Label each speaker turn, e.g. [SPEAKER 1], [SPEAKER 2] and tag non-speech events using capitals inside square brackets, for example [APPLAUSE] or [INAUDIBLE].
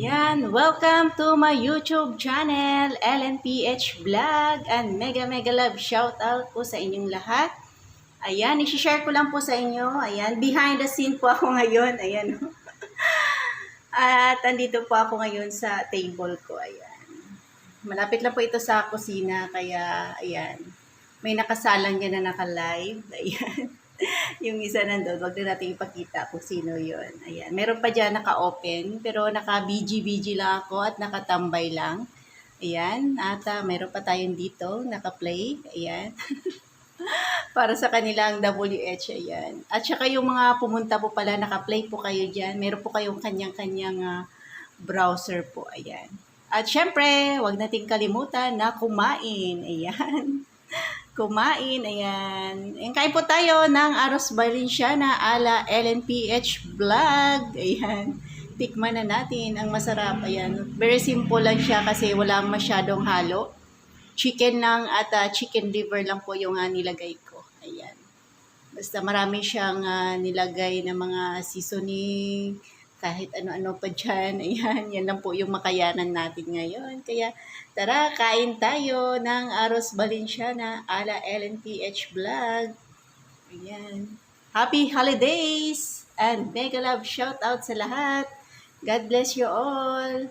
[SPEAKER 1] Yan, welcome to my YouTube channel, LNPH Vlog, and mega mega love shout out po sa inyong lahat. Ayan, isi-share ko lang po sa inyo. Ayan, behind the scene po ako ngayon. Ayan. [LAUGHS] At andito po ako ngayon sa table ko. Ayan. Malapit lang po ito sa kusina, kaya ayan. May nakasalang dyan na naka-live. [LAUGHS] Ayan. Yung isa nandun, wag na natin ipakita kung sino yon Ayan. Meron pa dyan naka-open, pero naka-BG-BG lang ako at nakatambay lang. Ayan. At ah, meron pa tayong dito, naka-play. Ayan. [LAUGHS] Para sa kanilang WH, ayan. At saka yung mga pumunta po pala, naka-play po kayo dyan. Meron po kayong kanyang-kanyang ah, browser po, ayan. At syempre, wag nating kalimutan na kumain. Ayan. [LAUGHS] kumain, ayan. Ayan, kain po tayo ng Aros Valenciana ala LNPH Vlog. Ayan. Tikman na natin ang masarap. Ayan. Very simple lang siya kasi wala masyadong halo. Chicken lang at ah, chicken liver lang po yung ah, nilagay ko. Ayan. Basta marami siyang ah, nilagay na mga seasoning, kahit ano-ano pa dyan. [LAUGHS] Ayan, yan lang po yung makayanan natin ngayon. Kaya tara, kain tayo ng Aros Valenciana ala LNPH Vlog. Ayan. Happy holidays! And mega love shout out sa lahat. God bless you all.